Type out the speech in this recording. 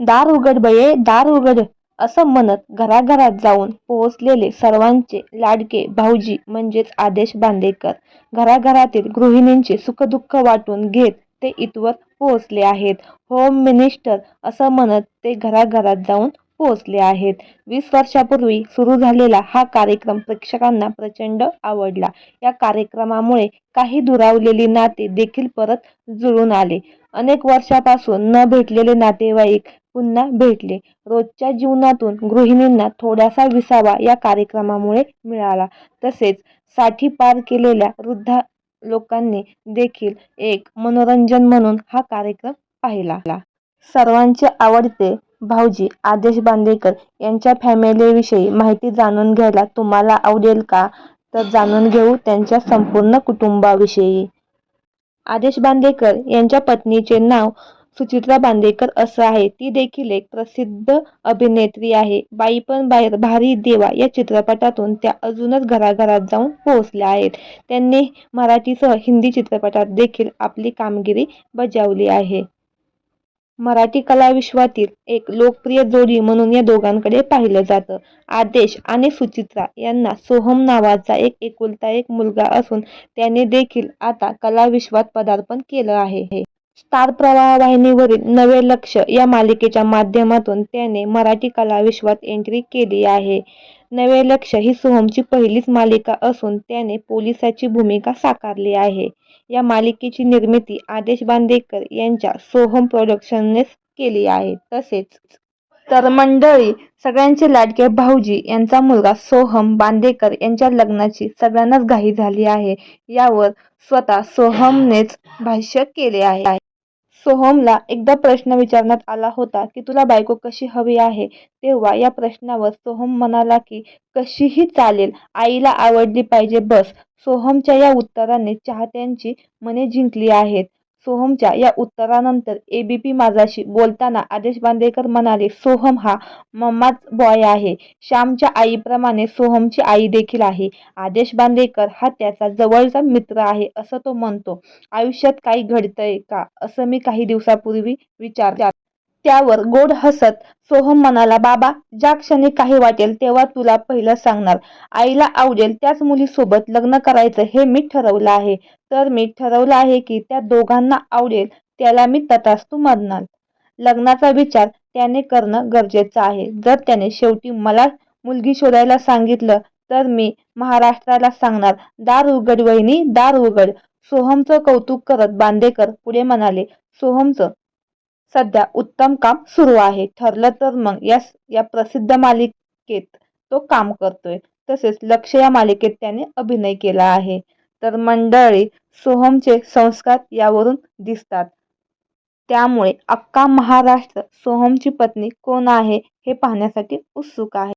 दार उघड बये दार उघड असं म्हणत घराघरात जाऊन पोहोचलेले सर्वांचे लाडके भाऊजी म्हणजेच आदेश बांदेकर घराघरातील गृहिणींचे सुखदुःख वाटून घेत ते इथवर पोहोचले आहेत. होम मिनिस्टर असं म्हणत ते घराघरात जाऊन पोहोचले आहेत. वीस वर्षापूर्वी सुरू झालेला हा कार्यक्रम प्रेक्षकांना प्रचंड आवडला. या कार्यक्रमामुळे काही दुरावलेली नाते देखील परत जुळून आले. अनेक वर्षापासून न भेटलेले नातेवाईक पुन्हा भेटले. रोजच्या जीवनातून गृहिणींना थोडासा विसावा या कार्यक्रमामुळे मिळाला. तसेच साठी पार केलेल्या वृद्ध लोकांनी देखील एक मनोरंजन म्हणून हा कार्यक्रम पाहिला. सर्वांचे आवडते भाऊजी आदेश बांदेकर यांच्या फॅमिलीविषयी माहिती जाणून घ्यायला तुम्हाला आवडेल का? तर जाणून घेऊ त्यांच्या संपूर्ण कुटुंबाविषयी. आदेश बांदेकर यांच्या पत्नीचे नाव सुचित्रा बांदेकर असं आहे. ती देखील एक प्रसिद्ध अभिनेत्री आहे. बाई पण बाहेर भारी देवा या चित्रपटातून त्या अजूनच घराघरात जाऊन पोहोचल्या आहेत. त्यांनी मराठीसह हिंदी चित्रपटात देखील आपली कामगिरी बजावली आहे. मराठी कलाविश्वातील एक लोकप्रिय जोडी म्हणून या दोघांकडे पाहिलं जातं. आदेश आणि सुचित्रा यांना सोहम नावाचा एक एकुलता एक मुलगा असून त्याने देखील आता कलाविश्वात पदार्पण केलं आहे. स्टार प्रवाह वाहिनीवरील नवे लक्ष या मालिकेच्या माध्यमातून त्याने मराठी कलाविश्वात एंट्री केली आहे. नवे लक्ष ही सोहमची पहिलीच मालिका असून त्याने पोलिसाची भूमिका साकारली आहे. या मालिकेची निर्मिती आदेश बांदेकर यांच्या सोहम प्रोडक्शननेच केली आहे. तसेच तर मंडळी सगळ्यांचे लाडके भाऊजी यांचा मुलगा सोहम बांदेकर यांच्या लग्नाची सगळ्यांनाच घाई झाली आहे. यावर स्वतः सोहमनेच भाष्य केले आहे. सोहमला एकदा प्रश्न विचारण्यात आला होता की तुला बायको कशी हवी आहे? तेव्हा या प्रश्नावर सोहम म्हणाला की कशीही चालेल आईला आवडली पाहिजे बस. सोहमच्या या उत्तराने चाहत्यांची मने जिंकली आहेत. सोहमच्या या उत्तरानंतर एबीपी माझाशी बोलताना आदेश बांदेकर म्हणाले सोहम हा मम्माच बॉय आहे. श्यामच्या आईप्रमाणे सोहमची आई देखील आहे. आदेश बांदेकर हा त्याचा जवळचा मित्र आहे असं तो म्हणतो. आयुष्यात काही घडतंय का असं मी काही दिवसापूर्वी विचार त्यावर गोड हसत सोहम म्हणाला बाबा ज्या क्षणी काही वाटेल तेव्हा तुला पहिलं सांगणार. आईला आवडेल त्याच मुलीसोबत लग्न करायचं हे मी ठरवलं आहे. तर मी ठरवलं आहे की त्या दोघांना आवडेल त्याला मी तथास्तू म्हणणार लग्नाचा विचार त्याने करणं गरजेचं आहे. जर त्याने शेवटी मला मुलगी शोधायला सांगितलं तर मी महाराष्ट्राला सांगणार. दार उघड वहिनी दार उघड. सोहमचं कौतुक करत बांदेकर पुढे म्हणाले सोहमचं सध्या उत्तम काम सुरू आहे. ठरलं तर मग या या प्रसिद्ध मालिकेत तो काम करतोय. तसेच लक्ष या मालिकेत त्याने अभिनय केला आहे. तर मंडळी सोहमचे संस्कार यावरून दिसतात. त्यामुळे अख्खा महाराष्ट्र सोहमची पत्नी कोण आहे हे पाहण्यासाठी उत्सुक आहे.